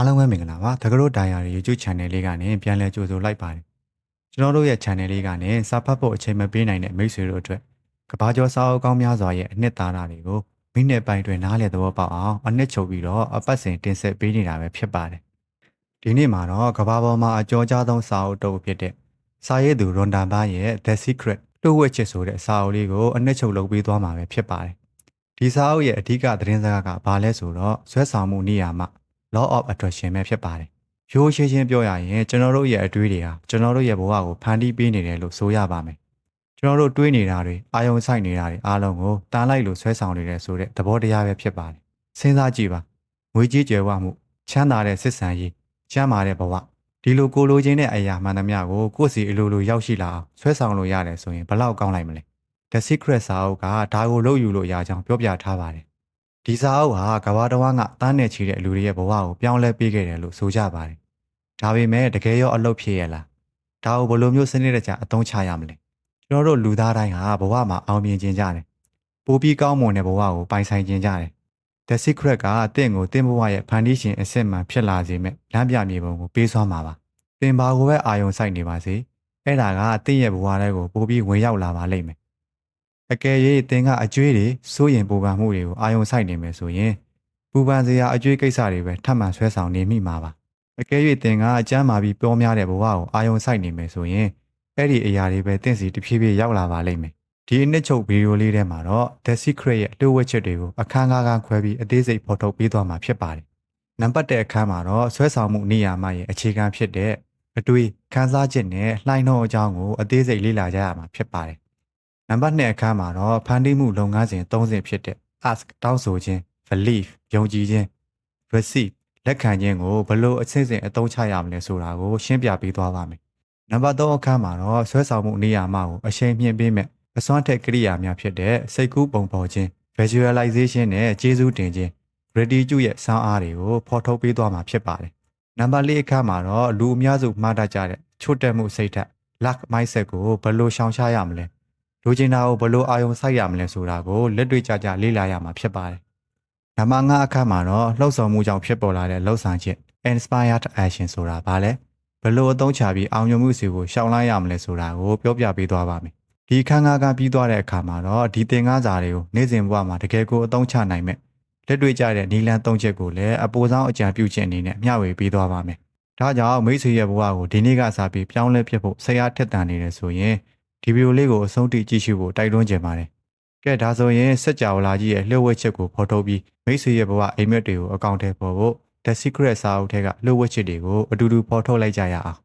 အားလုံးပဲမင်္ဂလာပါတကရိုဒိုင်ယာရီ YouTube Channel လေးကနေပြန်လည်ကြိုဆိုလိုက်ပါတယ်ကျွန်တော်တို့ရဲ့ Channel လေးကနေစာဖတ်ဖို့အချိန်မပေးနိုင်တဲ့မိတ်ဆွေတို့အတွက်ကဘာကျော်စာအုပ်ကောင်းများစွာရဲ့အနှစ်သာရတွေကိုမိနစ်ပိုင်းတွင်နားလည်သဘောပေါက်အောင်အနှစ်ချုပ်ပြီးတော့အပတ်စဉ်တင်ဆက်ပေးနေတာပဲဖြစ်ပါတယ်ဒီနေ့မှာတော့ကဘာပေါ်မှာအကြောကြားဆုံးစာအုပ်တုပ်ဖြစ်တဲ့စာရေးသူရွန်ဒန်ဘာရဲ့ The Secret လှုပ်ဝက်ချစ်ဆိုတဲ့စာအုပ်လေးကိုအနှစ်ချုပ်လုပ်ပေးသွားမှာပဲဖြစ်ပါတယ်ဒီစာအုပ်ရဲ့အဓိကသတင်းစကားကဘာလဲဆိုတော့ဆွဲဆောင်မှုနေရာမှာ law of attraction ပဲဖြစ်ပါတယ်။ရိုးရှင်းရှင်းပြောရရင်ကျွန်တော်တို့ရဲ့အတွေးတွေဟာကျွန်တော်တို့ရဲ့ဘဝကိုဖန်တီးပေးနေတယ်လို့ဆိုရပါမယ်။ကျွန်တော်တို့တွေးနေတာတွေအာယုံဆိုင်နေတာတွေအားလုံးကိုတားလိုက်လို့ဆွဲဆောင်နေတယ်ဆိုတဲ့သဘောတရားပဲဖြစ်ပါတယ်။စဉ်းစားကြည့်ပါ။ငွေကြီးကြွယ်ဝမှုချမ်းသာတဲ့စစ်ဆန်ရေးချမ်းသာတဲ့ဘဝဒီလိုကိုလိုချင်တဲ့အရာမှန်သမျှကိုကိုယ့်စီအလိုလိုရောက်ရှိလာအောင်ဆွဲဆောင်လို့ရတယ်ဆိုရင်ဘလောက်ကောင်းလိုက်မလဲ။ The Secret စာအုပ်ကဒါကိုလုပ်ယူလို့ရကြောင်းပြောပြထားပါတယ်။ ဒီစာအုပ်ဟာကဘာတော်ကတန်းနေချီတဲ့လူတွေရဲ့ဘဝကိုပြောင်းလဲပေးခဲ့တယ်လို့ဆိုကြပါတယ်။ဒါပေမဲ့တကယ်ရောအလုပ်ဖြစ်ရဲ့လား။ဒါကိုဘယ်လိုမျိုးစနစ်တကျအသုံးချရမလဲ။ကျွန်တော်တို့လူသားတိုင်းဟာဘဝမှာအောင်မြင်ခြင်းကြတယ်။ပိုပြီးကောင်းမွန်တဲ့ဘဝကိုပိုင်ဆိုင်ခြင်းကြတယ်။ The Secret ကအသင်ကိုသင်ဘဝရဲ့ဖန်တီးရှင်အစစ်မှန်ဖြစ်လာစေမဲ့လမ်းပြမြေပုံကိုပေးစွမ်းမှာပါ။သင်ပါကိုပဲအာယုံစိုက်နေပါစေ။အဲ့ဒါကအသင်ရဲ့ဘဝတွေကိုပိုပြီးဝင်ရောက်လာပါလိမ့်မယ်။ အကယ်၍သင်ကအကျွေးတွေစိုးရင်ပူပန်မှုတွေကိုအာယုံစိုက်နေမယ်ဆိုရင်ပူပန်စရာအကျွေးကိစ္စတွေပဲထပ်မံဆွဲဆောင်နေမိမှာပါအကယ်၍သင်ကအကျမ်းမာပြီးပြောများတဲ့ဘဝကိုအာယုံစိုက်နေမယ်ဆိုရင်အဲ့ဒီအရာတွေပဲသင်စီတဖြည်းဖြည်းရောက်လာပါလိမ့်မယ်ဒီအနှစ်ချုပ်ဗီဒီယိုလေးထဲမှာတော့ The Secret ရဲ့လှုပ်ဝက်ချက်တွေကိုအခန်းကားကားခွဲပြီးအသေးစိတ်ဖော်ထုတ်ပေးသွားမှာဖြစ်ပါတယ်နံပါတ်1အခန်းမှာတော့ဆွဲဆောင်မှုနေရာမရဲ့အခြေခံဖြစ်တဲ့အတွေ့ခန်းစားချက်နဲ့လှိုင်းနှောအကြောင်းကိုအသေးစိတ်လေ့လာကြရမှာဖြစ်ပါတယ် နံပါတ်2အခန်းမှာတော့ဖန်တီးမှုလုပ်ငန်းစဉ်၃စဉ်ဖြစ်တဲ့ ask တောင်းဆိုခြင်း belief ယုံကြည်ခြင်း receive လက်ခံခြင်းကိုဘလို့အဆင့်ဆင့်အသုံးချရမလဲဆိုတာကိုရှင်းပြပေးသွားပါမယ်။နံပါတ်3အခန်းမှာတော့ဆွဲဆောင်မှုနေရာမှာကိုအချိန်မြင့်ပေးမဲ့အစွမ်းထက်ကိရိယာများဖြစ်တဲ့စိတ်ကူးပုံပေါ်ခြင်း visualization နဲ့ကျေးဇူးတင်ခြင်း gratitude ရဲ့စောင်းအားတွေကိုဖော်ထုတ်ပေးသွားမှာဖြစ်ပါတယ်။နံပါတ်4အခန်းမှာတော့လူအများစုမှားတတ်ကြတဲ့ချို့တက်မှုစိတ်ဓာတ် lack mindset ကိုဘယ်လိုရှောင်ရှားရမလဲ။ လူကျင်တာကိုဘယ်လိုအာရုံစိုက်ရမလဲဆိုတာကိုလက်တွေ့ကြကြလေ့လာရမှာဖြစ်ပါတယ်။နံပါတ်5အခန်းမှာတော့လှုပ်ဆောင်မှုကြောင့်ဖြစ်ပေါ်လာတဲ့လှုပ်ဆောင်ချက် inspired action ဆိုတာဘာလဲ။ဘယ်လိုအသုံးချပြီးအောင်မြင်မှုစီကိုရှောင်လိုက်ရမလဲဆိုတာကိုပြောပြပေးသွားပါမယ်။ဒီခန်းကားကပြီးသွားတဲ့အခါမှာတော့ဒီသင်ခန်းစာတွေကိုနေ့စဉ်ဘဝမှာတကယ်ကိုအသုံးချနိုင်မဲ့လက်တွေ့ကျတဲ့နီလန်းသုံးချက်ကိုလည်းအပေါ်ဆောင်အကြံပြုခြင်းအနေနဲ့မျှဝေပေးသွားပါမယ်။ဒါကြောင့်မိတ်ဆွေရဲ့ဘဝကိုဒီနေ့ကစပြီးပြောင်းလဲဖြစ်ဖို့ဆရာထက်တန်နေတယ်ဆိုရင် ဒီဗီဒီယိုလေးကိုအဆုံးထိကြည့်ရှုဖို့တိုက်တွန်းချင်ပါတယ်။ကဲဒါဆိုရင်စက်ကြောလာကြီးရဲ့လှုပ်ဝက်ချက်ကိုဖော်ထုတ်ပြီးမိတ်ဆွေရဲ့ဘဝအိမ်မက်တွေကိုအကောင့်ထဲပေါ်ဖို့ The Secret စာအုပ်ထဲကလှုပ်ဝက်ချက်တွေကိုအတူတူဖော်ထုတ်လိုက်ကြရအောင်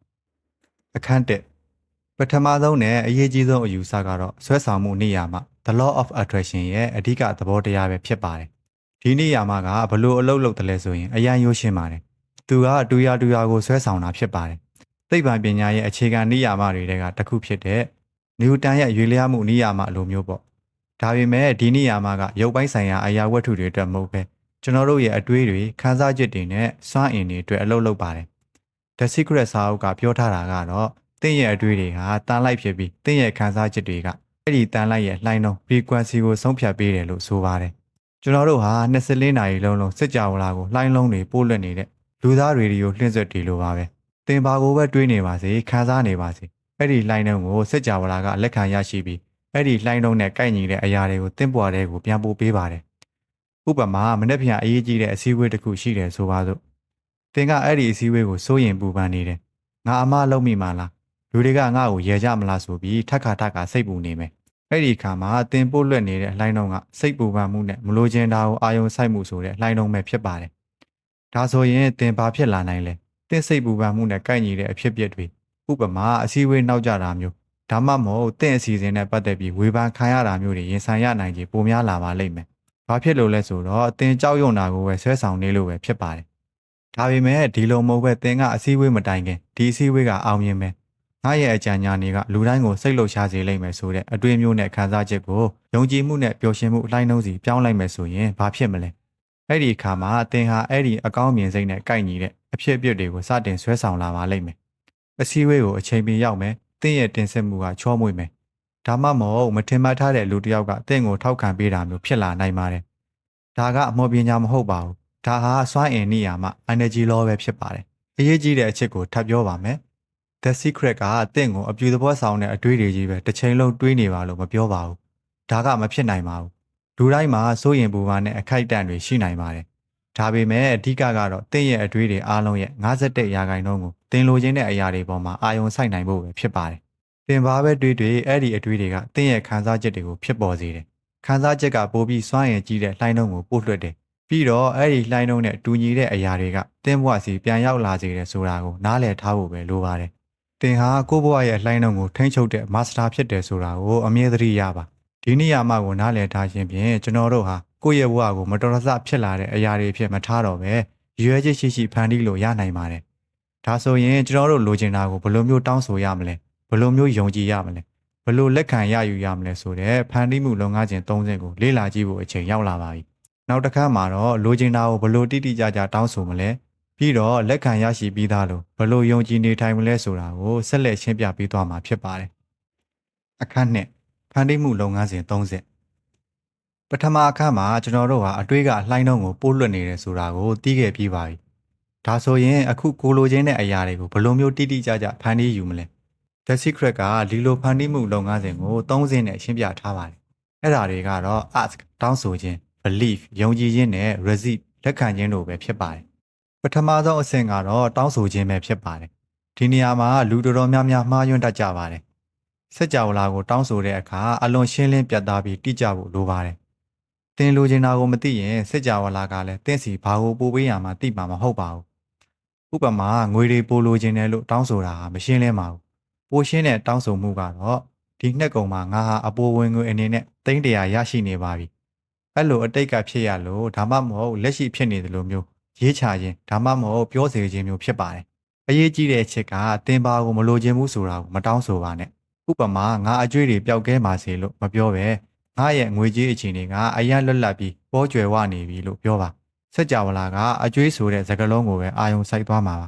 ။အခန်း1ပထမဆုံးနဲ့အရေးကြီးဆုံးအယူဆကတော့ဆွဲဆောင်မှုနေရာမှာ The Law of Attraction ရဲ့အဓိကသဘောတရားပဲဖြစ်ပါတယ်။ဒီနေရာမှာကဘလို့အလုပ်လုပ်တယ်လဲဆိုရင်အရန်ရိုးရှင်းပါတယ်။သူကတူရတူရကိုဆွဲဆောင်တာဖြစ်ပါတယ်။သိပ္ပံပညာရဲ့အခြေခံနေရာမတွေကတစ်ခုဖြစ်တဲ့ နျူတန်ရဲ့ရွေလျားမှုနေရာမအလိုမျိုးပေါ့။ဒါပေမဲ့ဒီနေရာမှာကရုပ်ပိုင်းဆိုင်ရာအရာဝတ္ထုတွေအတွက်မဟုတ်ပဲကျွန်တော်တို့ရဲ့အတွေးတွေခန်းစားချက်တွေနဲ့စွမ်းအင်တွေအတွက်အလုပ်လုပ်ပါတယ်။ The Secret စာအုပ်ကပြောထားတာကတော့တင့်ရဲ့အတွေးတွေဟာတန်လိုက်ဖြစ်ပြီးတင့်ရဲ့ခန်းစားချက်တွေကအဲ့ဒီတန်လိုက်ရဲ့လှိုင်းလုံး frequency ကိုဆုံးဖြတ်ပေးတယ်လို့ဆိုပါတယ်။ကျွန်တော်တို့ဟာ24နာရီလုံးလုံးစစ်ကြောလာကိုလှိုင်းလုံးတွေပို့လွှတ်နေတဲ့လူသားရေဒီယိုလွှင့်ဆက်တီလိုပါပဲ။တင်ပါကိုပဲတွေးနေပါစေခန်းစားနေပါစေ။ အဲ့ဒီလှိုင်းလုံးကိုစစ်ကြောလာကလက်ခံရရှိပြီးအဲ့ဒီလှိုင်းလုံးနဲ့ကိုက်ညီတဲ့အရာတွေကိုတင့်ပွားတဲ့ကိုပြန်ပို့ပေးပါတယ်။ဥပမာမနေ့ပြန်အရေးကြီးတဲ့အစည်းအဝေးတစ်ခုရှိတယ်ဆိုပါစို့။တင်ကအဲ့ဒီအစည်းအဝေးကိုစိုးရင်ပူပန်နေတယ်။ငါအမလုံးမိမှလားလူတွေကငါ့ကိုရေကြမလားဆိုပြီးထက်ခါထက်ခါစိတ်ပူနေမယ်အဲ့ဒီအခါမှာအတင်ပို့လွတ်နေတဲ့လှိုင်းလုံးကစိတ်ပူပန်မှုနဲ့မလိုချင်တာကိုအာယုံစိုက်မှုဆိုတဲ့လှိုင်းလုံးပဲဖြစ်ပါတယ်ဒါဆိုရင်တင်ဘာဖြစ်လာနိုင်လဲတင်စိတ်ပူပန်မှုနဲ့ကိုက်ညီတဲ့အဖြစ်အပျက်တွေ ဥပမာအစည်းအဝေးနောက်ကျတာမျိုးဒါမှမဟုတ်တင့်အစီအစဉ်နဲ့ပတ်သက်ပြီးဝေဖန်ခံရတာမျိုးတွေရင်ဆိုင်ရနိုင်ခြင်းပိုများလာပါလိမ့်မယ်ဘာဖြစ်လို့လဲဆိုတော့အတင်ကြောက်ရွံ့တာကိုပဲဆွဲဆောင်နေလို့ပဲဖြစ်ပါတယ်ဒါပေမဲ့ဒီလိုမဟုတ်ပဲတင်ကအစည်းအဝေးမတိုင်ခင်ဒီအစည်းအဝေးကအောင်မြင်မယ်ငါရဲ့အကြံဉာဏ်တွေကလူတိုင်းကိုစိတ်လှုပ်ရှားစေလိမ့်မယ်ဆိုတဲ့အတွေ့အမျိုးနဲ့ခံစားချက်ကိုယုံကြည်မှုနဲ့ပျော်ရွှင်မှုအလိုက်နှုံးစီပြောင်းလိုက်မယ်ဆိုရင်ဘာဖြစ်မလဲအဲ့ဒီအခါမှာအသင်ဟာအဲ့ဒီအကောင်းမြင်စိတ်နဲ့ကိုက်ညီတဲ့အဖြစ်အပျက်တွေကိုစတင်ဆွဲဆောင်လာပါလိမ့်မယ် အစည်းအဝေးကိုအချိန်ပြည့်ရောက်မယ်သင်ရဲ့တင်ဆက်မှုကချောမွေ့မယ်ဒါမှမဟုတ်မထင်မှတ်ထားတဲ့လူတစ်ယောက်ကသင်ကိုထောက်ခံပေးတာမျိုးဖြစ်လာနိုင်ပါတယ်ဒါကအမော်ပညာမဟုတ်ပါဘူးဒါဟာစွမ်းအင်နေရာမှာ energy law ပဲဖြစ်ပါတယ်အရေးကြီးတဲ့အချက်ကိုထပ်ပြောပါမယ် The Secret ကအသင့်ကိုအပြူသဘောဆောင်တဲ့အတွေးတွေကြီးပဲတစ်ချိန်လုံးတွေးနေပါလို့မပြောပါဘူးဒါကမဖြစ်နိုင်ပါဘူးလူတိုင်းမှာစိုးရင်ပူပါနဲ့အခိုက်အတန့်တွေရှိနိုင်ပါတယ်ဒါပေမဲ့အဓိကကတော့တင့်ရဲ့အတွေးတွေအားလုံးရဲ့51ရာခိုင်နှုန်းကို တင်လိုခြင်းတဲ့အရာတွေပေါ်မှာအာရုံစိုက်နိုင်ဖို့ပဲဖြစ်ပါတယ်တင်ပါပဲတွေးတွေအဲ့ဒီအတွေးတွေကတင့်ရဲ့ခံစားချက်တွေကိုဖြစ်ပေါ်စေတယ်ခံစားချက်ကပိုပြီးစွမ်းရည်ကြီးတဲ့လှိုင်းနှုန်းကိုပို့လွှတ်တယ်ပြီးတော့အဲ့ဒီလှိုင်းနှုန်းနဲ့တူညီတဲ့အရာတွေကတင်းဘွားစီပြန်ရောက်လာစေတယ်ဆိုတာကိုနားလည်ထားဖို့ပဲလိုပါတယ်တင်ဟာကိုယ့်ဘဝရဲ့လှိုင်းနှုန်းကိုထိန်းချုပ်တဲ့မာစတာဖြစ်တယ်ဆိုတာကိုအမြဲတမ်းရပါဒီနေရာမှာကိုနားလည်ထားခြင်းဖြင့်ကျွန်တော်တို့ဟာကိုယ့်ရဲ့ဘဝကိုမတော်တဆဖြစ်လာတဲ့အရာတွေဖြစ်မထားတော့ပဲရွေးချက်ရှိရှိဖန်တီးလို့ရနိုင်ပါတယ် ဒါဆိုရင်ကျွန်တော်တို့လိုချင်တာကိုဘယ်လိုမျိုးတောင်းဆိုရမလဲဘယ်လိုမျိုးယုံကြည်ရမလဲဘယ်လိုလက်ခံရယူရမလဲဆိုတဲ့ဖန်တီးမှုလုပ်ငန်းစဉ်၃ဆင့်ကိုလေ့လာကြည့်ဖို့အချိန်ရောက်လာပါပြီနောက်တစ်ခါမှာတော့လိုချင်တာကိုဘယ်လိုတိတိကျကျတောင်းဆိုမလဲပြီးတော့လက်ခံရရှိပြီးသားလို့ဘယ်လိုယုံကြည်နေထိုင်မလဲဆိုတာကိုဆက်လက်ရှင်းပြပေးသွားမှာဖြစ်ပါတယ်အခန်းနဲ့ဖန်တီးမှုလုပ်ငန်းစဉ်၃ဆင့်ပထမအခန်းမှာကျွန်တော်တို့ဟာအတွေးကလှိုင်းနှုံးကိုပို့လွှတ်နေတယ်ဆိုတာကိုသိခဲ့ပြီးပါပြီ ဒါဆိုရင်အခုကိုလိုချင်တဲ့အရာတွေကိုဘယ်လိုမျိုးတိတိကျကျဖန်တီးယူမလဲ The Secret ကဒီလိုဖန်တီးမှုလုပ်ငန်းစဉ်ကို၃ဆင့်နဲ့ရှင်းပြထားပါတယ်အဲ့ဒါတွေကတော့ ask တောင်းဆိုခြင်း belief ယုံကြည်ခြင်းနဲ့ receive လက်ခံခြင်းတို့ပဲဖြစ်ပါတယ်ပထမဆုံးအဆင့်ကတော့တောင်းဆိုခြင်းပဲဖြစ်ပါတယ်ဒီနေရာမှာလူတော်တော်များများမှားယွင်းတတ်ကြပါတယ်စက်ကြဝဠာကိုတောင်းဆိုတဲ့အခါအလွန်ရှင်းလင်းပြတ်သားပြီးတိကျဖို့လိုပါတယ်သင်လိုချင်တာကိုမသိရင်စက်ကြဝဠာကလည်းသင်စီဘာကိုပို့ပေးရမှာသိမှာမဟုတ်ပါဘူး ဥပမာငွေတွေပို့လိုချင်တယ်လို့တောင်းဆိုတာဟာမရှင်းလင်းပါဘူးပိုရှင်းတဲ့တောင်းဆိုမှုကတော့ဒီနှစ်ကုံမှာငါဟာအပိုးဝင်ငွေအနေနဲ့သိန်းတရာရရှိနေပါပြီအဲ့လိုအတိတ်ကဖြစ်ရလို့ဒါမှမဟုတ်လက်ရှိဖြစ်နေတယ်လို့မျိုးရေးချခြင်းဒါမှမဟုတ်ပြောစေခြင်းမျိုးဖြစ်ပါတယ်အရေးကြီးတဲ့အချက်ကတင်ပါကိုမလိုချင်ဘူးဆိုတာကိုမတောင်းဆိုပါနဲ့ဥပမာငါအကျွေးတွေပျောက်ကဲပါစေလို့မပြောပဲငါရဲ့ငွေကြေးအခြေအနေကအရန်လွတ်လပ်ပြီးပေါ်ကျွယ်ဝနေပြီလို့ပြောပါ စက်ကြဝဠာကအကျွေးဆိုတဲ့စကားလုံးကိုပဲအာယုံစိုက်သွားမှာပါ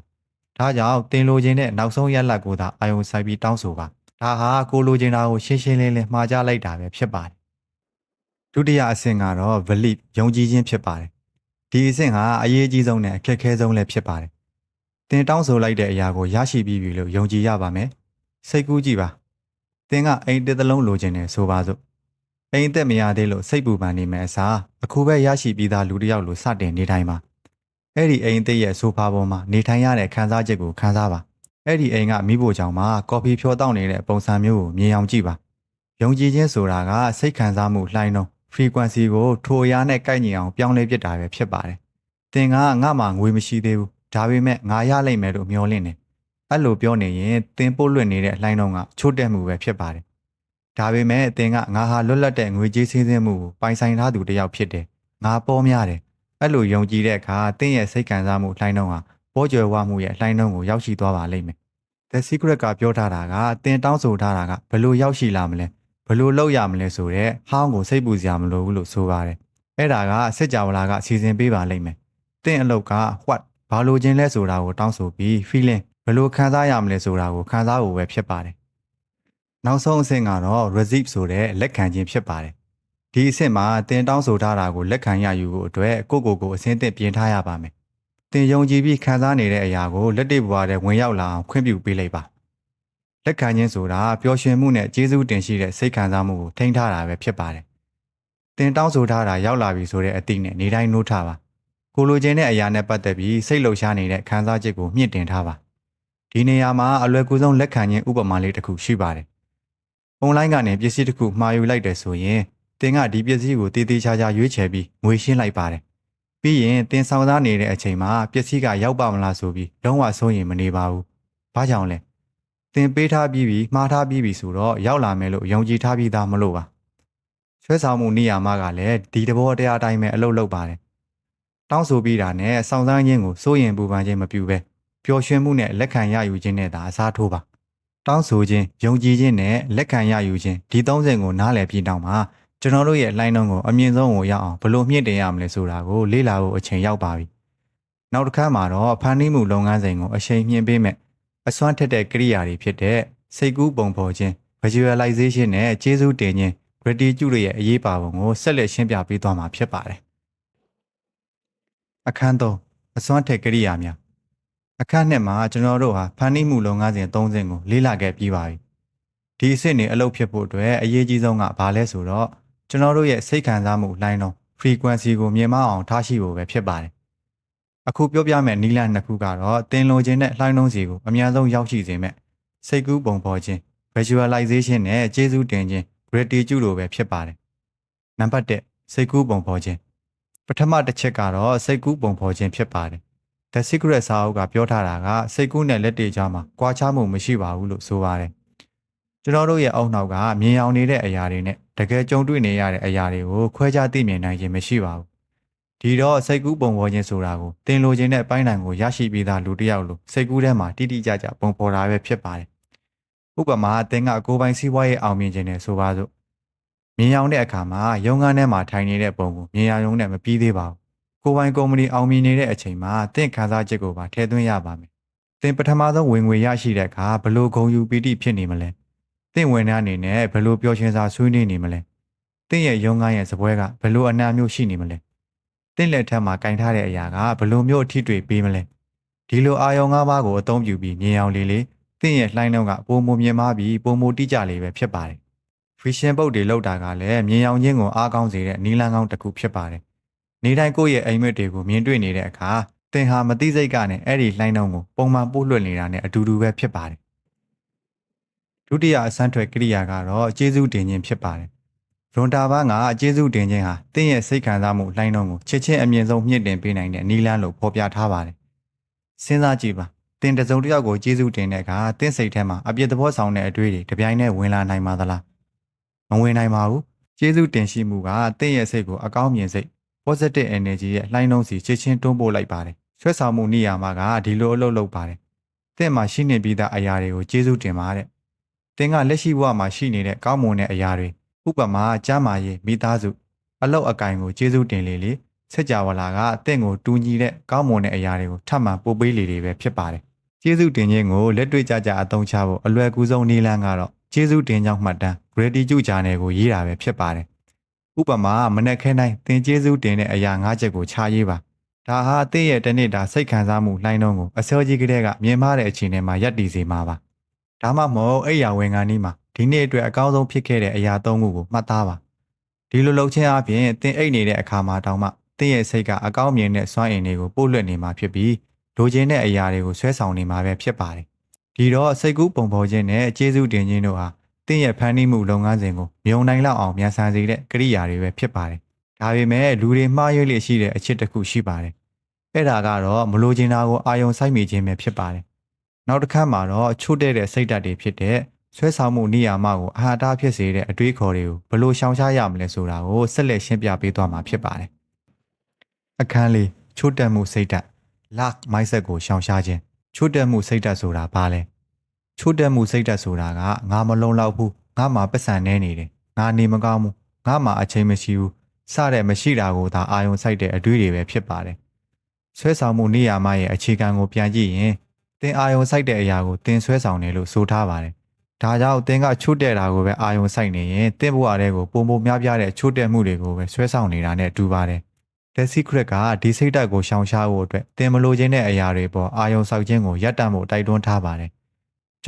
ဒါကြောင့်တင်လိုခြင်းနဲ့နောက်ဆုံးရက်လက်ကိုသာအာယုံဆိုင်ပြီးတောင်းဆိုပါဒါဟာကိုလိုချင်တာကိုရှင်းရှင်းလင်းလင်းမှားကြလိုက်တာပဲဖြစ်ပါတယ်ဒုတိယအဆင့်ကတော့ belief ယုံကြည်ခြင်းဖြစ်ပါတယ်ဒီအဆင့်ဟာအရေးကြီးဆုံးနဲ့အခက်အခဲဆုံးလည်းဖြစ်ပါတယ်တင်တောင်းဆိုလိုက်တဲ့အရာကိုရရှိပြီးပြီလို့ယုံကြည်ရပါမယ်စိတ်ကူးကြည့်ပါတင်ကအိမ်တစ်သလုံးလိုချင်တယ်ဆိုပါစို့ အိမ်သက်မရသေးလို့စိတ်ပူပန်နေမယ်အစားအခုပဲရရှိပြီးသားလူတစ်ယောက်လိုစတင်နေတိုင်းပါအဲ့ဒီအိမ်သက်ရဲ့ဆိုဖာပေါ်မှာနေထိုင်ရတဲ့ခံစားချက်ကိုခံစားပါအဲ့ဒီအိမ်ကမိဖို့ကြောင့်မှာကော်ဖီဖြောတောက်နေတဲ့ပုံစံမျိုးကိုမြင်အောင်ကြည့်ပါယုံကြည်ခြင်းဆိုတာကစိတ်ခံစားမှုလှိုင်းနှုန်း frequency ကိုထိုအရာနဲ့ကိုက်ညီအောင်ပြောင်းလဲပြစ်တာပဲဖြစ်ပါတယ်သင်ကငါမှငွေမရှိသေးဘူးဒါပေမဲ့ငါရလိမ့်မယ်လို့မျှော်လင့်နေအဲ့လိုပြောနေရင်သင်ပို့လွတ်နေတဲ့လှိုင်းနှုန်းကချို့တက်မှုပဲဖြစ်ပါတယ် ဒါပေမဲ့သင်ကငါဟာလွတ်လပ်တဲ့ငွေကြေးစည်းစိမ်မှုကိုပိုင်ဆိုင်ထားသူတစ်ယောက်ဖြစ်တယ်ငါပေါ်များတယ်အဲ့လိုယုံကြည်တဲ့အခါသင်ရဲ့စိတ်ခံစားမှုလှိုင်းနှုန်းဟာပေါ်ကျွယ်ဝမှုရဲ့လှိုင်းနှုန်းကိုရောက်ရှိသွားပါလိမ့်မယ် The Secret ကပြောထားတာကတင်တောင်းဆိုထားတာကဘယ်လိုရောက်ရှိလာမလဲဘယ်လိုလုပ်ရမလဲဆိုတော့ဟောင်းကိုစိတ်ပူစရာမလိုဘူးလို့ဆိုပါတယ်အဲ့ဒါကစစ်ကြဝဠာကစီစဉ်ပေးပါလိမ့်မယ်တင့်အလုပ်က what ဘာလို့ခြင်းလဲဆိုတာကိုတောင်းဆိုပြီး feeling ဘယ်လိုခံစားရမလဲဆိုတာကိုခံစားဖို့ပဲဖြစ်ပါတယ် နောက်ဆုံးအဆင့်ကတော့ receive ဆိုတဲ့လက်ခံခြင်းဖြစ်ပါတယ်ဒီအဆင့်မှာတင်တောင်းဆိုထားတာကိုလက်ခံရယူဖို့အတွက်ကိုယ့်ကိုယ်ကိုအစင်းသင့်ပြင်ထားရပါမယ်တင်ယုံကြည်ပြီးခံစားနေတဲ့အရာကိုလက်တွေ့ဘဝထဲဝင်ရောက်လာအောင်ခွင့်ပြုပေးလိုက်ပါလက်ခံခြင်းဆိုတာပျော်ရွှင်မှုနဲ့ကျေးဇူးတင်ရှိတဲ့စိတ်ခံစားမှုကိုထိန်းထားတာပဲဖြစ်ပါတယ်တင်တောင်းဆိုထားတာရောက်လာပြီဆိုတဲ့အတိနဲ့နေတိုင်းနှိုးထားပါကိုလိုချင်တဲ့အရာနဲ့ပတ်သက်ပြီးစိတ်လှုပ်ရှားနေတဲ့ခံစားချက်ကိုမြင့်တင်ထားပါဒီနေရာမှာအလွယ်ကူဆုံးလက်ခံခြင်းဥပမာလေးတစ်ခုရှိပါတယ်။ online ကနေပစ္စည်းတစ်ခုမှာယူလိုက်တယ်ဆိုရင်တင်ကဒီပစ္စည်းကိုတည်တည်ချာချာရွေးချယ်ပြီးငွေရှင်းလိုက်ပါတယ်။ပြီးရင်တင်ဆောင်သားနေတဲ့အချိန်မှာပစ္စည်းကရောက်ပါမလားဆိုပြီးလုံးဝစိုးရင်မနေပါဘူး။ဘာကြောင့်လဲ။တင်ပေးထားပြီးပြီးမှားထားပြီးပြီဆိုတော့ရောက်လာမယ်လို့ယုံကြည်ထားပြီးသားမလို့ပါ။ဆွဲဆောင်မှုနေရာမှာကလည်းဒီတဘောတရားအတိုင်းပဲအလုပ်လုပ်ပါတယ်။တောင်းဆိုပြီးတာနဲ့စောင့်စမ်းခြင်းကိုစိုးရင်ပူပန်ခြင်းမပြုဘဲပျော်ရွှင်မှုနဲ့လက်ခံရယူခြင်းနဲ့သာအစားထိုးပါ။ တောင်းဆိုခြင်းယုံကြည်ခြင်းနဲ့လက်ခံရယူခြင်းဒီသုံးစဉ်ကိုနားလည်ပြီးတော့မှကျွန်တော်တို့ရဲ့လှိုင်းလုံးကိုအမြင့်ဆုံးကိုရအောင်ဘယ်လိုမြင့်တင်ရမလဲဆိုတာကိုလေ့လာဖို့အချိန်ရောက်ပါပြီ။နောက်တစ်ခါမှာတော့ဖန်တီးမှုလုပ်ငန်းစဉ်ကိုအချိန်မြင့်ပေးမဲ့အစွမ်းထက်တဲ့ကိရိယာတွေဖြစ်တဲ့စိတ်ကူးပုံဖော်ခြင်း visualization နဲ့ကျေးဇူးတင်ခြင်း gratitude ရဲ့အရေးပါပုံကိုဆက်လက်ရှင်းပြပေးသွားမှာဖြစ်ပါတယ်အခန်း3အစွမ်းထက်ကိရိယာများ အခန်း2မှာကျွန်တော်တို့ဟာဖန်တီးမှုလုပ်ငန်းစဉ်3ဆင့်ကိုလေ့လာခဲ့ပြီးပါပြီဒီအဆင့်တွေအလုပ်ဖြစ်ဖို့အတွက်အရေးကြီးဆုံးကဘာလဲဆိုတော့ကျွန်တော်တို့ရဲ့စိတ်ခံစားမှုလိုင်းလုံး frequency ကိုမြင်မအောင်ထားရှိဖို့ပဲဖြစ်ပါတယ်အခုပြောပြမယ့်နီလန်နှစ်ခုကတော့တင်လိုခြင်းနဲ့လှိုင်းလုံးစီကိုအများဆုံးရောက်ရှိစေမဲ့စိတ်ကူးပုံဖော်ခြင်း visualization နဲ့ကျေးဇူးတင်ခြင်း gratitude လိုပဲဖြစ်ပါတယ်နံပါတ်1စိတ်ကူးပုံဖော်ခြင်းပထမတစ်ချက်ကတော့စိတ်ကူးပုံဖော်ခြင်းဖြစ်ပါတယ် The Secret စာအုပ်ကပြောထားတာကစိတ်ကူးနဲ့လက်တွေကြားမှာကွာခြားမှုမရှိပါဘူးလို့ဆိုပါတယ်ကျွန်တော်တို့ရဲ့အုံနောက်ကမြင်အောင်နေတဲ့အရာတွေနဲ့တကယ်ကြုံတွေ့နေရတဲ့အရာတွေကိုခွဲခြားသိမြင်နိုင်ခြင်းမရှိပါဘူးဒီတော့စိတ်ကူးပုံဖော်ခြင်းဆိုတာကိုသင်လိုချင်တဲ့ပိုင်းနိုင်ကိုရရှိပြီးသားလူတစ်ယောက်လိုစိတ်ကူးထဲမှာတိတိကျကျပုံဖော်တာပဲဖြစ်ပါတယ်ဥပမာအသင်ကကိုယ်ပိုင်စီးပွားရေးအောင်မြင်ခြင်းနဲ့ဆိုပါစို့မြင်အောင်တဲ့အခါမှာရုံးခန်းထဲမှာထိုင်နေတဲ့ပုံကိုမြင်ရရုံနဲ့မပြီးသေးပါဘူး ကိုယ်ပိုင်ကုမ္ပဏီအောင်မြင်နေတဲ့အချိန်မှာသင်ခန်းစားချက်ကိုပါထည့်သွင်းရပါမယ်သင်ပထမဆုံးဝင်ငွေရရှိတဲ့အခါဘလို့ဂုံယူပီတိဖြစ်နေမလဲသင်ဝင်တဲ့အနေနဲ့ဘလို့ပျော်ရွှင်စွာဆွေးနွေးနေမလဲသင်ရဲ့ရုံးခန်းရဲ့စပွဲကဘလို့အနာမျိုးရှိနေမလဲသင်လက်ထက်မှာကင်ထားတဲ့အရာကဘလို့မျိုးအထိတွေ့ပေးမလဲဒီလိုအာယုံ၅ပါးကိုအသုံးပြုပြီးမြင်အောင်လေးလေးသင်ရဲ့လှိုင်းလုံးကပုံမမြင်မာပြီးပုံမတိကျလေးပဲဖြစ်ပါတယ် vision ပုတ်တွေလောက်တာကလည်းမြင်အောင်ခြင်းကိုအားကောင်းစေတဲ့နီလန်းကောင်းတစ်ခုဖြစ်ပါတယ် နေတိုင်းကိုယ့်ရဲ့အိမ်မက်တွေကိုမြင်တွေ့နေတဲ့အခါသင်ဟာမသိစိတ်ကနဲ့အဲ့ဒီလှိုင်းလုံးကိုပုံမှန်ပို့လွှတ်နေတာနဲ့အတူတူပဲဖြစ်ပါတယ်ဒုတိယအစမ်းထွက်ကိရိယာကတော့ကျေးဇူးတင်ခြင်းဖြစ်ပါတယ်ရွန်တာဘာကကျေးဇူးတင်ခြင်းဟာသင်ရဲ့စိတ်ခံစားမှုလှိုင်းလုံးကိုချစ်ချင်းအမြင့်ဆုံးမြင့်တင်ပေးနိုင်တဲ့နီလန်းလို့ဖော်ပြထားပါတယ်စဉ်းစားကြည့်ပါသင်တစုံတစ်ယောက်ကိုကျေးဇူးတင်တဲ့အခါသင်စိတ်ထဲမှာအပြစ်သဘောဆောင်တဲ့အတွေ့အကြုံတပြိုင်တည်းဝင်လာနိုင်ပါသလားမဝင်နိုင်ပါဘူးကျေးဇူးတင်ရှိမှုကတင့်ရဲ့စိတ်ကိုအကောင်းမြင်စိတ် positive energy ရဲ့လှိုင်းလုံးစီချစ်ချင်းတွန်းပို့လိုက်ပါတယ်ဆွဲဆောင်မှုနေရာမှာကဒီလိုအလုပ်လုပ်ပါတယ်တင့်မှာရှိနေပြီးသားအရာတွေကိုကျေးဇူးတင်ပါတဲ့တင်ကလက်ရှိဘဝမှာရှိနေတဲ့ကောင်းမွန်တဲ့အရာတွေဥပမာကျမ်းမာရေးမိသားစုအလောက်အကင်ကိုကျေးဇူးတင်လေလေဆက်ကြဝဠာကတင့်ကိုတူညီတဲ့ကောင်းမွန်တဲ့အရာတွေကိုထပ်မံပို့ပေးလေလေပဲဖြစ်ပါတယ်ကျေးဇူးတင်ခြင်းကိုလက်တွေ့ကြကြအသုံးချဖို့အလွယ်ကူဆုံးနည်းလမ်းကတော့ကျေးဇူးတင်ကြောင်းမှတ်တမ်း gratitude journal ကိုရေးတာပဲဖြစ်ပါတယ်။ ဥပမာမနက်ခဲတိုင်းသင်ကျေးဇူးတင်တဲ့အရာ၅ချက်ကိုခြားရေးပါ။ဒါဟာအသည့်ရဲ့တစ်နေ့တာစိတ်ခံစားမှုလှိုင်းလုံးကိုအစောကြီးကတည်းကမြင်မာတဲ့အခြေအနေမှာရပ်တည်စေမှာပါ။ဒါမှမဟုတ်အိယာဝင်ခံနီးမှာဒီနေ့အတွက်အကောင်းဆုံးဖြစ်ခဲ့တဲ့အရာ၃ခုကိုမှတ်သားပါ။ဒီလိုလုပ်ခြင်းအပြင်သင်အိတ်နေတဲ့အခါမှာတောင်မှသင်ရဲ့စိတ်ကအကောင်းမြင်တဲ့စွမ်းအင်တွေကိုပို့လွှတ်နေမှာဖြစ်ပြီးလိုချင်တဲ့အရာတွေကိုဆွဲဆောင်နေမှာပဲဖြစ်ပါတယ်။ဒီတော့စိတ်ကူးပုံဖော်ခြင်းနဲ့ကျေးဇူးတင်ခြင်းတို့ဟာ တင့်ရဲ့ဖန်တီးမှုလုပ်ငန်းစဉ်ကိုမြုံနိုင်လောက်အောင်မြန်ဆန်စေတဲ့ကိရိယာတွေပဲဖြစ်ပါတယ်။ဒါပေမဲ့လူတွေမှားရွေးလိရှိတဲ့အချက်တစ်ခုရှိပါတယ်။အဲ့ဒါကတော့မလိုချင်တာကိုအာယုံစိုက်မိခြင်းပဲဖြစ်ပါတယ်။နောက်တစ်ခါမှာတော့ချို့တဲ့တဲ့စိတ်ဓာတ်တွေဖြစ်တဲ့ဆွဲဆောင်မှုနေရာမကိုအာဟာတာဖြစ်စေတဲ့အတွေးခေါ်တွေကိုဘယ်လိုရှောင်ရှားရမလဲဆိုတာကိုဆက်လက်ရှင်းပြပေးသွားမှာဖြစ်ပါတယ်။အခန်းလေးချို့တက်မှုစိတ်ဓာတ် lack mindset ကိုရှောင်ရှားခြင်းချို့တက်မှုစိတ်ဓာတ်ဆိုတာဘာလဲ။ ချို့တက်မှုစိတ်ဓာတ်ဆိုတာကငါမလုံလောက်ဘူးငါမှပတ်စံနေနေတယ်ငါနေမကောင်းဘူးငါမှအချိန်မရှိဘူးစတဲ့မရှိတာကိုသာအာယုံစိုက်တဲ့အတွေ့တွေပဲဖြစ်ပါတယ်။ဆွဲဆောင်မှုနေရာမရဲ့အခြေခံကိုပြန်ကြည့်ရင်သင်အာယုံစိုက်တဲ့အရာကိုသင်ဆွဲဆောင်တယ်လို့ဆိုထားပါတယ်။ဒါကြောင့်သင်ကချို့တဲ့တာကိုပဲအာယုံစိုက်နေရင်သင်ဘဝထဲကိုပုံပုံများပြားတဲ့ချို့တဲ့မှုတွေကိုပဲဆွဲဆောင်နေတာနဲ့တူပါတယ်။ The Secret ကဒီစိတ်ဓာတ်ကိုရှောင်ရှားဖို့အတွက်သင်မလိုချင်တဲ့အရာတွေပေါ်အာယုံဆောက်ခြင်းကိုရပ်တန့်ဖို့တိုက်တွန်းထားပါတယ်။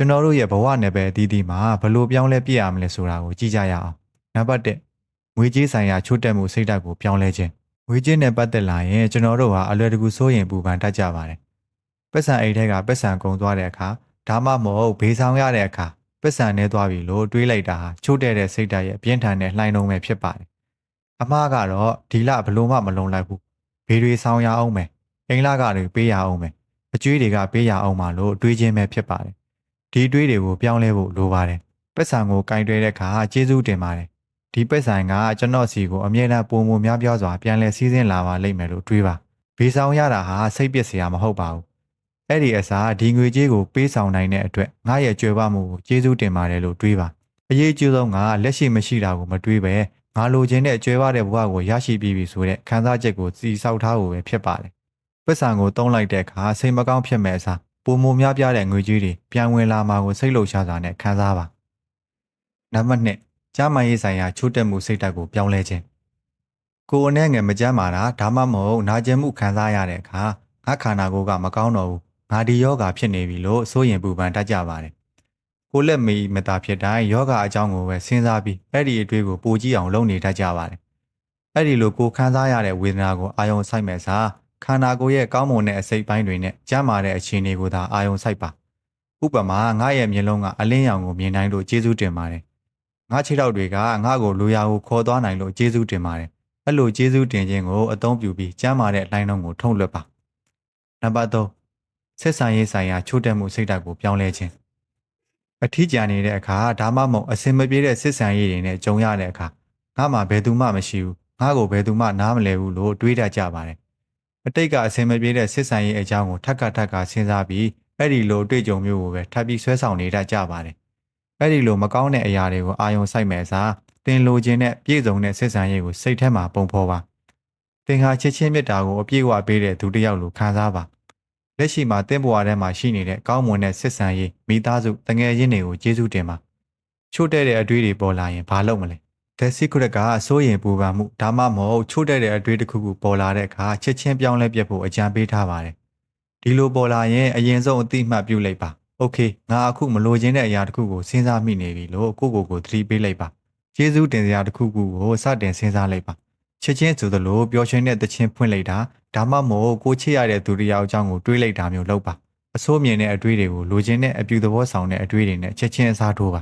ကျွန်တော်တို့ရဲ့ဘဝနယ်ပယ်အသီးသီးမှာဘယ်လိုပြောင်းလဲပြည့်ရမလဲဆိုတာကိုကြည့်ကြရအောင်။နံပါတ်1ငွေကြေးဆိုင်ရာချို့တက်မှုစိတ်ဓာတ်ကိုပြောင်းလဲခြင်းငွေကြေးနဲ့ပတ်သက်လာရင်ကျွန်တော်တို့ဟာအလွယ်တကူစိုးရင်ပူပန်တတ်ကြပါတယ်။ပက်ဆံအိတ်ထဲကပက်ဆံကုန်သွားတဲ့အခါဒါမှမဟုတ်ဘေးဆောင်ရတဲ့အခါပက်ဆံနေသွားပြီလို့တွေးလိုက်တာဟာချို့တဲ့တဲ့စိတ်ဓာတ်ရဲ့ပြင်းထန်တဲ့လှိုင်းလုံးပဲဖြစ်ပါတယ်။အမှားကတော့ဒီလဘလို့မှမလုံလိုက်ဘူး။ဘေးတွေဆောင်ရအောင်မယ်။အင်္ဂလကတွေပေးရအောင်မယ်။အကျွေးတွေကပေးရအောင်ပါလို့တွေးခြင်းပဲဖြစ်ပါတယ်။ ဒီတွေးတွေကိုပြောင်းလဲဖို့လိုပါတယ်။ပက်ဆံကိုကင်တွဲတဲ့အခါကျေးဇူးတင်ပါတယ်။ဒီပက်ဆံကကျွန်တော်စီကိုအမြဲတမ်းပုံမများပြားစွာပြန်လဲစည်းစင်းလာပါလိမ့်မယ်လို့တွေးပါ။ဘေးဆောင်ရတာဟာစိတ်ပစ်စရာမဟုတ်ပါဘူး။အဲ့ဒီအစားဒီငွေကြေးကိုပေးဆောင်နိုင်တဲ့အတွက်ငါရဲ့ကြွယ်ဝမှုကိုကျေးဇူးတင်ပါတယ်လို့တွေးပါ။အရေးကြီးဆုံးကလက်ရှိမရှိတာကိုမတွေးပဲငါလိုချင်တဲ့ကြွယ်ဝတဲ့ဘဝကိုရရှိပြီးပြီဆိုတဲ့ခံစားချက်ကိုစီဆောက်ထားဖို့ပဲဖြစ်ပါတယ်။ပက်ဆံကိုတုံးလိုက်တဲ့အခါစိတ်မကောင်းဖြစ်မဲ့အစား ပုံမများပြားတဲ့ငွေကြေးတွေပြန်ဝင်လာမှာကိုစိတ်လှုပ်ရှားစွာနဲ့ခံစားပါ။နံပါတ်1ကျန်းမာရေးဆိုင်ရာချို့တက်မှုစိတ်ဓာတ်ကိုပြောင်းလဲခြင်းကိုယ်အနဲ့ငယ်မကြမ်းမာတာဒါမှမဟုတ်နာကျင်မှုခံစားရတဲ့အခါငါခန္ဓာကိုယ်ကမကောင်းတော့ဘူးငါဒီယောဂဖြစ်နေပြီလို့စိုးရင်ပူပန်တတ်ကြပါတယ်ကိုယ်လက်မီမတာဖြစ်တိုင်းယောဂအကြောင်းကိုပဲစဉ်းစားပြီးအဲ့ဒီအတွေ့ကိုပိုကြည့်အောင်လုပ်နေတတ်ကြပါတယ်အဲ့ဒီလိုကိုယ်ခံစားရတဲ့ဝေဒနာကိုအာယုံစိုက်မဲ့စား ခန္ဓာကိုယ်ရဲ့ကောင်းမွန်တဲ့အစိတ်ပိုင်းတွေနဲ့ကြမ်းမာတဲ့အခြေအနေကိုသာအာယုံစိုက်ပါဥပမာငါရဲ့မျက်လုံးကအလင်းရောင်ကိုမြင်နိုင်လို့ကျေးဇူးတင်ပါတယ်ငါခြေထောက်တွေကငါ့ကိုလူရာကိုခေါ်သွားနိုင်လို့ကျေးဇူးတင်ပါတယ်အဲ့လိုကျေးဇူးတင်ခြင်းကိုအသုံးပြုပြီးကြမ်းမာတဲ့လိုင်းလုံးကိုထုံလွှတ်ပါနံပါတ်3ဆက်ဆံရေးဆိုင်ရာချိုးတက်မှုစိတ်ဓာတ်ကိုပြောင်းလဲခြင်းအထီးကျန်နေတဲ့အခါဒါမှမဟုတ်အစင်မပြေတဲ့ဆက်ဆံရေးတွေနဲ့ကြုံရတဲ့အခါငါမှဘယ်သူမှမရှိဘူးငါ့ကိုဘယ်သူမှနားမလဲဘူးလို့တွေးတတ်ကြပါတယ် အတိတ်ကအစင်မပြေတဲ့ဆက်ဆံရေးအကြောင်းကိုထပ်ခါထပ်ခါစဉ်းစားပြီးအဲ့ဒီလိုတွေ့ကြုံမျိုးကိုပဲထပ်ပြီးဆွဲဆောင်နေတတ်ကြပါတယ်အဲ့ဒီလိုမကောင်းတဲ့အရာတွေကိုအာယုံစိုက်မဲ့စားတင်လိုခြင်းနဲ့ပြည့်စုံတဲ့ဆက်ဆံရေးကိုစိတ်ထဲမှာပုံဖော်ပါတင်ဟာချစ်ချင်းမြတ်တာကိုအပြည့်အဝပေးတဲ့သူတစ်ယောက်လိုခံစားပါလက်ရှိမှာတင်းပွားထဲမှာရှိနေတဲ့ကောင်းမွန်တဲ့ဆက်ဆံရေးမိသားစုတငယ်ချင်းတွေကိုကျေးဇူးတင်ပါချို့တဲ့တဲ့အတွေ့တွေပေါ်လာရင်ဘာလုပ်မလဲ The Secret ကစိုးရင်ပူပန်မှုဒါမှမဟုတ်ချို့တဲ့တဲ့အတွေ့အကြုံတစ်ခုကိုပေါ်လာတဲ့အခါချက်ချင်းပြောင်းလဲပြဖို့အကြံပေးထားပါတယ်။ဒီလိုပေါ်လာရင်အရင်ဆုံးအတိအမှတ်ပြုလိုက်ပါ။ Okay ငါအခုမလိုချင်တဲ့အရာတစ်ခုကိုစဉ်းစားမိနေပြီလို့ကိုယ့်ကိုယ်ကိုသတိပေးလိုက်ပါ။ကျေးဇူးတင်စရာတစ်ခုခုကိုစတင်စဉ်းစားလိုက်ပါ။ချက်ချင်းဆိုသလိုပျော်ရွှင်တဲ့တခြင်းဖွင့်လိုက်တာဒါမှမဟုတ်ကိုချစ်ရတဲ့သူတစ်ယောက်အကြောင်းကိုတွေးလိုက်တာမျိုးလုပ်ပါ။အဆိုးမြင်တဲ့အတွေ့တွေကိုလိုချင်တဲ့အပြူသဘောဆောင်တဲ့အတွေ့တွေနဲ့ချက်ချင်းအစားထိုးပါ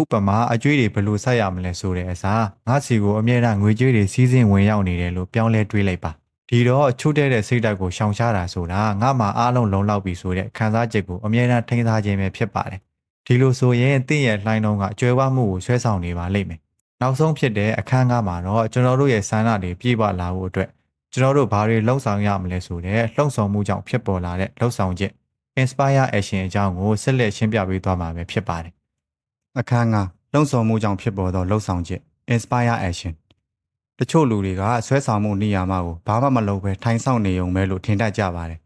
ဥပမာအကျွေးတွေဘယ်လိုဆက်ရမလဲဆိုတဲ့အစားငါစီကိုအမြဲတမ်းငွေကြေးတွေစီးစင်းဝင်ရောက်နေတယ်လို့ပြောင်းလဲတွေးလိုက်ပါဒီတော့ချို့တဲ့တဲ့စိတ်ဓာတ်ကိုရှောင်ရှားတာဆိုတာငါမှအားလုံးလုံလောက်ပြီဆိုတဲ့ခံစားချက်ကိုအမြဲတမ်းထိန်းထားခြင်းပဲဖြစ်ပါတယ်ဒီလိုဆိုရင်တင့်ရဲ့လှိုင်းလုံးကကျွဲဝမှုကိုဆွဲဆောင်နေပါလိမ့်မယ်နောက်ဆုံးဖြစ်တဲ့အခန်းကားမှာတော့ကျွန်တော်တို့ရဲ့ဆန္ဒတွေပြည့်ဝလာဖို့အတွက်ကျွန်တော်တို့ဘာတွေလှုံ့ဆော်ရမလဲဆိုတဲ့လှုံ့ဆော်မှုကြောင့်ဖြစ်ပေါ်လာတဲ့လှုံ့ဆော်ချက် inspire action အကြောင်းကိုဆက်လက်ရှင်းပြပေးသွားမှာပဲဖြစ်ပါတယ် အခန်းကားလှုံ့ဆော်မှုကြောင့်ဖြစ်ပေါ်သောလှုံ့ဆော်ချက် inspire action တချို့လူတွေကဆွဲဆောင်မှုနေရာမှာကိုဘာမှမလုပ်ဘဲထိုင်ဆောင်နေုံပဲလို့ထင်တတ်ကြပါတယ်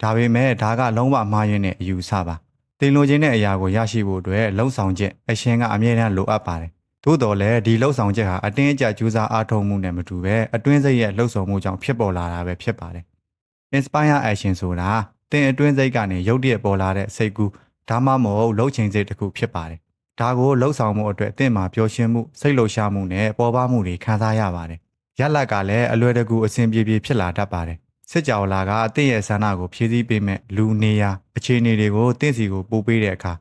ဒါပေမဲ့ဒါကလုံးဝမှားယွင်းတဲ့အယူဆပါတင်လိုခြင်းတဲ့အရာကိုရရှိဖို့အတွက်လှုံ့ဆော်ချက်အရှင်ကအမြဲတမ်းလိုအပ်ပါတယ်သို့တော်လည်းဒီလှုပ်ဆောင်ချက်ဟာအတင်းအကျပ်ကြိုးစားအားထုတ်မှုနဲ့မတူပဲအတွင်းစိတ်ရဲ့လှုပ်ဆောင်မှုကြောင့်ဖြစ်ပေါ်လာတာပဲဖြစ်ပါတယ်။ Inspire Action ဆိုတာတင်အတွင်းစိတ်ကနေရုပ်တရက်ပေါ်လာတဲ့စိတ်ကူးဒါမှမဟုတ်လှုပ်ချိန်စိတ်တစ်ခုဖြစ်ပါတယ်။ ဒါကိုလှုပ်ဆောင်မှုအတွက်အသင်မှာပျော်ရွှင်မှုစိတ်လှုပ်ရှားမှုနဲ့ပေါ်ပါမှုတွေခံစားရပါတယ်။ရလက်ကလည်းအလွယ်တကူအဆင်ပြေပြေဖြစ်လာတတ်ပါတယ်။စစ်ကြောလာကအသင်ရဲ့ဆန္ဒကိုဖြည့်ဆည်းပေးမဲ့လူနေရာအခြေအနေတွေကိုတင့်စီကိုပို့ပေးတဲ့အခါ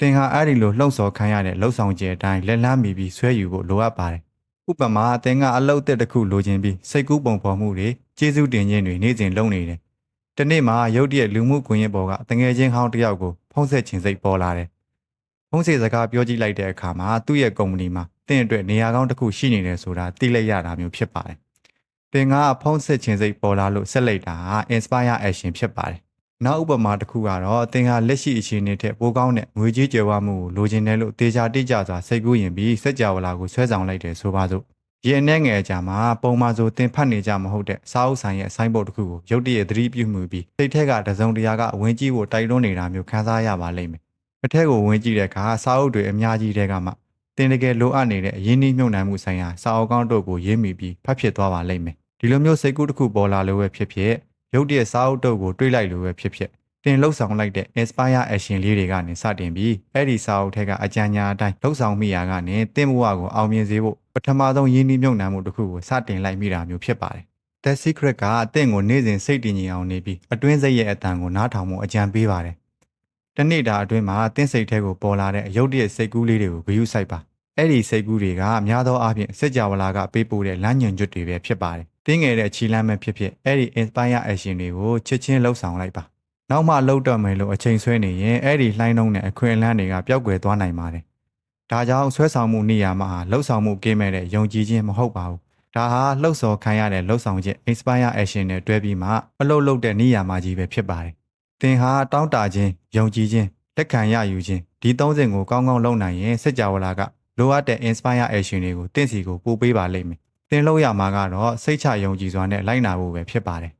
သင်ဟာအဲ့ဒီလိုလှုံ့ဆော်ခံရတဲ့လှုပ်ဆောင်ခြင်းအတိုင်းလက်လန်းမီပြီးဆွဲယူဖို့လိုအပ်ပါတယ်။ဥပမာသင်ကအလုတ်တက်တစ်ခုလိုချင်ပြီးစိတ်ကူးပုံဖော်မှုတွေကျေးဇူးတင်ခြင်းတွေနေ့စဉ်လုပ်နေတယ်။ဒီနေ့မှာရုတ်တရက်လူမှုကွန်ရက်ပေါ်ကတငယ်ချင်းဟောင်းတစ်ယောက်ကိုဖုံးဆက်ခြင်းစိတ်ပေါ်လာတယ်။ ဖုံးဆက်စကားပြောကြည့်လိုက်တဲ့အခါမှာသူ့ရဲ့ကုမ္ပဏီမှာသင်အတွက်နေရာကောင်းတစ်ခုရှိနေတယ်ဆိုတာသိလိုက်ရတာမျိုးဖြစ်ပါတယ်။သင်ကဖုံးဆက်ခြင်းစိတ်ပေါ်လာလို့ဆက်လိုက်တာဟာ inspire action ဖြစ်ပါတယ်နောက်ဥပမာတစ်ခုကတော့အသင်ဟာလက်ရှိအခြေအနေထက်ပိုကောင်းတဲ့ငွေကြေးကြွယ်ဝမှုကိုလိုချင်တယ်လို့တေချာတိကျစွာစိတ်ကူးရင်ပြီးစက်ကြဝဠာကိုဆွဲဆောင်လိုက်တယ်ဆိုပါစို့ရင်နဲ့ငယ်အကြမှာပုံမှန်ဆိုသင်ဖတ်နေကြမဟုတ်တဲ့စာအုပ်ဆိုင်ရဲ့ဆိုင်းဘုတ်တစ်ခုကိုရုတ်တရက်သတိပြုမှုပြီးစိတ်ထက်ကတစုံတရာကဝင်ကြည့်ဖို့တိုက်တွန်းနေတာမျိုးခံစားရပါလိမ့်မယ် အထက်ကိုဝင်ကြည့်တဲ့အခါစာအုပ်တွေအများကြီးတဲကမှသင်တကယ်လိုအပ်နေတဲ့အရင်းနှီးမြှုပ်နှံမှုဆိုင်ရာစာအုပ်ကောင်းတို့ကိုရေးမိပြီးဖတ်ဖြစ်သွားပါလိမ့်မယ်ဒီလိုမျိုးစိတ်ကူးတစ်ခုပေါ်လာလို့ပဲဖြစ်ဖြစ်ရုတ်တရက်စာအုပ်တို့ကိုတွေးလိုက်လို့ပဲဖြစ်ဖြစ်တင်လှုပ်ဆောင်လိုက်တဲ့ inspire action လေးတွေကနေစတင်ပြီးအဲ့ဒီစာအုပ်ထက်ကအကြံဉာဏ်အတိုင်းလှုပ်ဆောင်မိရာကနေတင်ဘဝကိုအောင်မြင်စေဖို့ပထမဆုံးရင်းနှီးမြှုပ်နှံမှုတစ်ခုကိုစတင်လိုက်မိတာမျိုးဖြစ်ပါတယ်။ The Secret ကအသင်ကိုနေ့စဉ်စိတ်တည်ငြိမ်အောင်နေပြီးအတွင်းစိတ်ရဲ့အတန်ကိုနားထောင်မှုအကြံပေးပါတယ်။ တနေ့တာအတွင်းမှာသင်စိတ်ထဲကိုပေါ်လာတဲ့အယုတ်တရစိတ်ကူးလေးတွေကိုဂရုစိုက်ပါ။အဲ့ဒီစိတ်ကူးတွေကများသောအားဖြင့်စက်ကြဝဠာကပေးပို့တဲ့လမ်းညွှန်ချက်တွေပဲဖြစ်ပါတယ်။တင်းငယ်တဲ့ခြေလမ်းပဲဖြစ်ဖြစ်အဲ့ဒီ inspire action တွေကိုချက်ချင်းလှုပ်ဆောင်လိုက်ပါနောက်မှလှုပ်တော့မယ်လို့အချိန်ဆွဲနေရင်အဲ့ဒီလှိုင်းနှုံးနဲ့အခွင့်အလမ်းတွေကပျောက်ကွယ်သွားနိုင်ပါတယ်။ဒါကြောင့်ဆွဲဆောင်မှုနေရာမှာလှုပ်ဆောင်မှုကင်းမဲ့တဲ့ယုံကြည်ခြင်းမဟုတ်ပါဘူး။ဒါဟာလှုပ်ဆော်ခံရတဲ့လှုပ်ဆောင်ခြင်း inspire action နဲ့တွဲပြီးမှအလုပ်လုပ်တဲ့နေရာမှာကြီးပဲဖြစ်ပါတယ်။ သင်ဟာတောင်းတခြင်းယုံကြည်ခြင်းလက်ခံရယူခြင်းဒီသုံးစဉ်ကိုကောင်းကောင်းလုပ်နိုင်ရင်စက်ကြဝဠာကလိုအပ်တဲ့ inspire action တွေကိုတင့်စီကိုပို့ပေးပါလိမ့်မယ်။သင်လုပ်ရမှာကတော့စိတ်ချယုံကြည်စွာနဲ့လိုက်နာဖို့ပဲဖြစ်ပါတယ်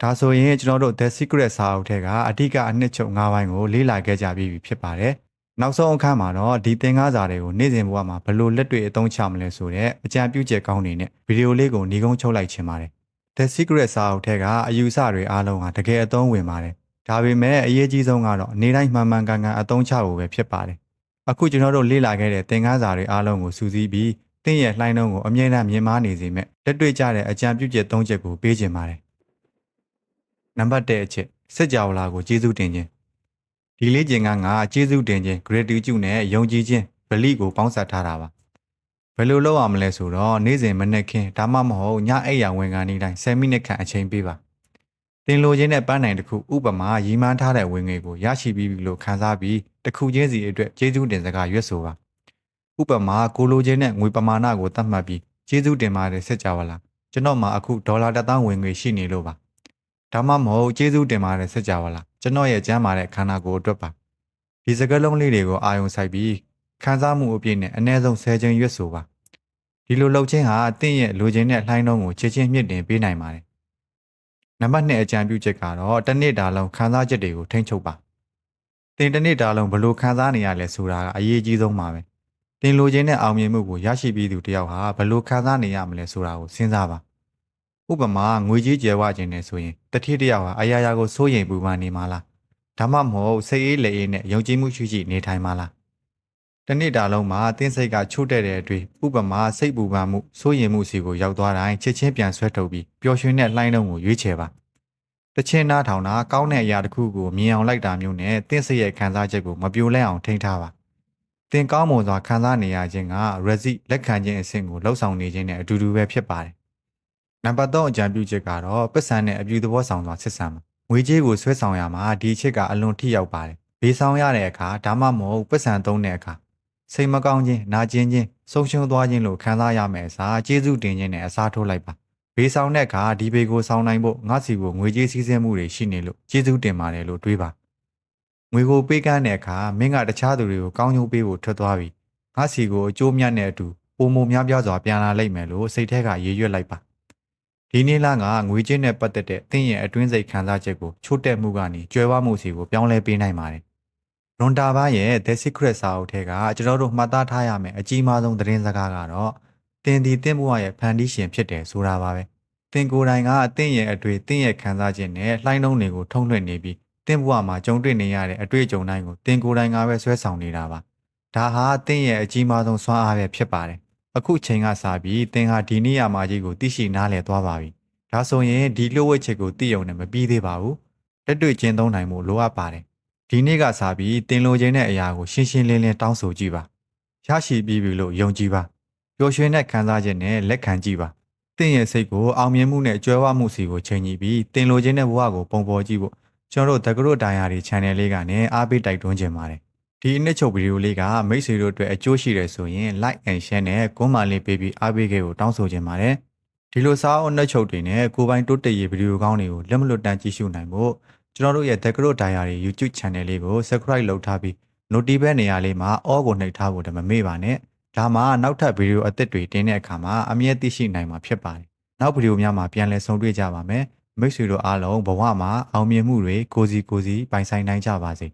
ဒါဆိုရင်ကျွန်တော်တို့ The Secret စာအုပ်ထဲကအဓိကအနှစ်ချုပ်၅ပိုင်းကိုလေ့လာခဲ့ကြပြီးပြီဖြစ်ပါတယ်နောက်ဆုံးအခန်းမှာတော့ဒီသင်ခန်းစာတွေကိုနေ့စဉ်ဘဝမှာဘယ်လိုလက်တွေ့အသုံးချမလဲဆိုတဲ့အကြံပြုချက်ကောင်းတွေနဲ့ဗီဒီယိုလေးကိုညီကုန်းချုပ်လိုက်ချင်ပါတယ်။ The Secret စာအုပ်ထဲကအယူအဆတွေအားလုံးဟာတကယ်အသုံးဝင်ပါတယ်။ ဒါပေမဲ့အရေးကြီးဆုံးကတော့နေ့တိုင်းမှန်မှန်ကန်ကန်အသုံးချဖို့ပဲဖြစ်ပါတယ်။အခုကျွန်တော်တို့လေ့လာခဲ့တဲ့သင်ခန်းစာတွေအားလုံးကိုစူးစီးပြီးသင်ရဲ့လှိုင်းလုံးကိုအမြဲတမ်းမြင်မာနေစေမဲ့လက်တွေ့ကျတဲ့အကြံပြုချက်၃ချက်ကိုပေးချင်ပါတယ်။နံပါတ်၁အချက်စစ်ကြောလာကိုကျေးဇူးတင်ခြင်းဒီလေးကျင်ကငါကျေးဇူးတင်ခြင်း gratitude နဲ့ယုံကြည်ခြင်း belief ကိုပေါင်းစပ်ထားတာပါဘယ်လိုလုပ်ရမလဲဆိုတော့နေ့စဉ်မနေ့ခင်းဒါမှမဟုတ်ညအိပ်ရာဝင်ကနေတိုင်း10မိနစ်ခန့်အချိန်ပေးပါ သင်လိုခြင်းနဲ့ပန်းနိုင်တစ်ခုဥပမာရီမှန်းထားတဲ့ဝင်ငွေကိုရရှိပြီးပြီလို့ခံစားပြီးတစ်ခုချင်းစီအတွက်ကျေးဇူးတင်စကားရွတ်ဆိုပါဥပမာကိုလိုခြင်းနဲ့ငွေပမာဏကိုသတ်မှတ်ပြီးကျေးဇူးတင်ပါတယ်ဆက်ကြပါလားကျွန်တော်မှာအခုဒေါ်လာ1000ဝင်ငွေရှိနေလို့ပါဒါမှမဟုတ်ကျေးဇူးတင်ပါတယ်ဆက်ကြပါလားကျွန်တော်ရဲ့ကျမ်းမာတဲ့ခန္ဓာကိုယ်အတွက်ပါဒီစကားလုံးလေးတွေကိုအာယုံစိုက်ပြီးခံစားမှုအပြည့်နဲ့အ ਨੇ ဆုံး10ချိန်ရွတ်ဆိုပါဒီလိုလှုပ်ခြင်းဟာအသင့်ရဲ့လိုချင်တဲ့လှိုင်းလုံးကိုချေချင်းမြင့်တင်ပေးနိုင်ပါတယ် နံပါတ်2အကြံပြုချက်ကတော့တစ်နေ့တာလုံးခံစားချက်တွေကိုထိန်းချုပ်ပါသင်တစ်နေ့တာလုံးဘယ်လိုခံစားနေရလဲဆိုတာကအရေးကြီးဆုံးပါပဲသင်လိုချင်တဲ့အောင်မြင်မှုကိုရရှိပြီးသူတယောက်ဟာဘယ်လိုခံစားနေရမလဲဆိုတာကိုစဉ်းစားပါဥပမာငွေကြီးကျယ်ဝခြင်းနဲ့ဆိုရင်တတိတယောက်ဟာအရာရာကိုစိုးရိမ်ပူပန်နေမှာလားဒါမှမဟုတ်စိတ်အေးလက်အေးနဲ့ယုံကြည်မှုရှိရှိနေထိုင်မှာလား တနေ့တာလုံးမှာတင်းစိတ်ကချို့တဲ့တဲ့အတွေ့ဥပမာစိတ်ပူပန်မှုစိုးရိမ်မှုစီကိုရောက်သွားတိုင်းချက်ချင်းပြန်ဆွဲထုတ်ပြီးပျော်ရွှင်တဲ့လှိုင်းလုံးကိုရွေးချယ်ပါတချင်းနားထောင်တာကောင်းတဲ့အရာတစ်ခုကိုမြင်အောင်လိုက်တာမျိုးနဲ့တင်းစိတ်ရဲ့ခံစားချက်ကိုမပြိုလဲအောင်ထိန်းထားပါတင်ကောင်းမွန်စွာခံစားနေရခြင်းက resi လက်ခံခြင်းအဆင့်ကိုလှုပ်ဆောင်နေခြင်းနဲ့အတူတူပဲဖြစ်ပါတယ်နံပါတ်3အကြံပြုချက်ကတော့ပစ္ဆန်နဲ့အပြူသဘောဆောင်စွာဆက်ဆံပါငွေကြေးကိုဆွဲဆောင်ရမှာဒီအချက်ကအလွန်ထိရောက်ပါတယ်။ဘေးဆောင်ရတဲ့အခါဒါမှမဟုတ်ပတ်စံသုံးတဲ့အခါ စိတ်မကောင်းခြင်းနာကျင်ခြင်းဆုံးရှုံးသွားခြင်းလို့ခံစားရမယ်အစားကျေးဇူးတင်ခြင်းနဲ့အစားထိုးလိုက်ပါ။ဘေးဆောင်တဲ့အခါဒီဘေကိုဆောင်နိုင်ဖို့ငါစီကိုငွေကြေးစည်းစိမ်မှုတွေရှိနေလို့ကျေးဇူးတင်ပါတယ်လို့တွေးပါ။ငွေကိုပေးကမ်းတဲ့အခါမင်းကတခြားသူတွေကိုကောင်းကျိုးပေးဖို့ထွက်သွားပြီးငါစီကိုအကျိုးမြတ်တဲ့အတူပုံမများပြားစွာပြန်လာလိမ့်မယ်လို့စိတ်ထဲကရေရွက်လိုက်ပါ။ဒီနေ့လကငွေကြေးနဲ့ပတ်သက်တဲ့သင်ရဲ့အတွင်းစိတ်ခံစားချက်ကိုချို့တက်မှုကနေကျွဲဝမှုစီကိုပြောင်းလဲပေးနိုင်ပါတယ်။ ရွန်တာဘာရဲ့ The Secret စာအုပ်ထဲကကျွန်တော်တို့မှတ်သားထားရမယ့်အကြီးမားဆုံးသတင်းစကားကတော့သင်ဒီသင်ဘဝရဲ့ဖန်တီးရှင်ဖြစ်တယ်ဆိုတာပါပဲ။သင်ကိုယ်တိုင်ကသင်ရဲ့အတွေ့သင်ရဲ့ခံစားချက်နဲ့လှိုင်းလုံးတွေကိုထုံးလွှင့်နေပြီးသင်ဘဝမှာကြုံတွေ့နေရတဲ့အတွေ့အကြုံတိုင်းကိုသင်ကိုယ်တိုင်ကပဲဆွဲဆောင်နေတာပါ။ဒါဟာသင်ရဲ့အကြီးမားဆုံးစွမ်းအားပဲဖြစ်ပါတယ်။အခုချိန်ကစပြီးသင်ဟာဒီနေရာမှာကြီးကိုသိရှိနားလည်သွားပါပြီ။ဒါဆိုရင်ဒီလိုဝက်ချက်ကိုသိုံနဲ့မပြီးသေးပါဘူး။လက်တွေ့ကျင့်သုံးနိုင်မှုလိုအပ်ပါတယ်။ ဒီနေ့ကစပြီးသင်လိုချင်တဲ့အရာကိုရှင်းရှင်းလင်းလင်းတောင်းဆိုကြည့်ပါ။ရရှိပြီးပြီလို့ယုံကြည်ပါ။ပျော်ရွှင်တဲ့ခံစားချက်နဲ့လက်ခံကြည့်ပါ။သင်ရဲ့စိတ်ကိုအောင်မြင်မှုနဲ့ကြွယ်ဝမှုစီကိုချိန်ကြည့်ပြီးသင်လိုချင်တဲ့ဘဝကိုပုံပေါ်ကြည့်ဖို့ကျွန်တော်တို့ The Group Diary Channel လေးကနေအားပေးတိုက်တွန်းခြင်းပါတယ်။ဒီအနှစ်ချုပ်ဗီဒီယိုလေးကမိတ်ဆွေတို့အတွက်အကျိုးရှိတယ်ဆိုရင် like and share နဲ့ကွန်မာလေးပေးပြီးအားပေးခဲ့ကိုတောင်းဆိုချင်ပါတယ်ဒီလိုစာအုပ်နှစ်ချုပ်တွေနဲ့ကိုပိုင်တိုးတက်ရေးဗီဒီယိုကောင်းတွေကိုလက်မလွတ်တမ်းကြည့်ရှုနိုင်ဖို့ ကျွန်တော်တို့ရဲ့ The Group Diary YouTube Channel လေးကို Subscribe လုပ်ထားပြီး Notification နေရာလေးမှာ All ကိုနှိပ်ထားဖို့တမမေ့ပါနဲ့ဒါမှနောက်ထပ်ဗီဒီယိုအသစ်တွေတင်တဲ့အခါမှာအမြဲသိရှိနိုင်မှာဖြစ်ပါတယ်နောက်ဗီဒီယိုများမှာပြန်လည်ဆုံတွေ့ကြပါမယ်မိတ်ဆွေတို့အားလုံးဘဝမှာအောင်မြင်မှုတွေကိုစီကိုစီပိုင်ဆိုင်နိုင်ကြပါစေ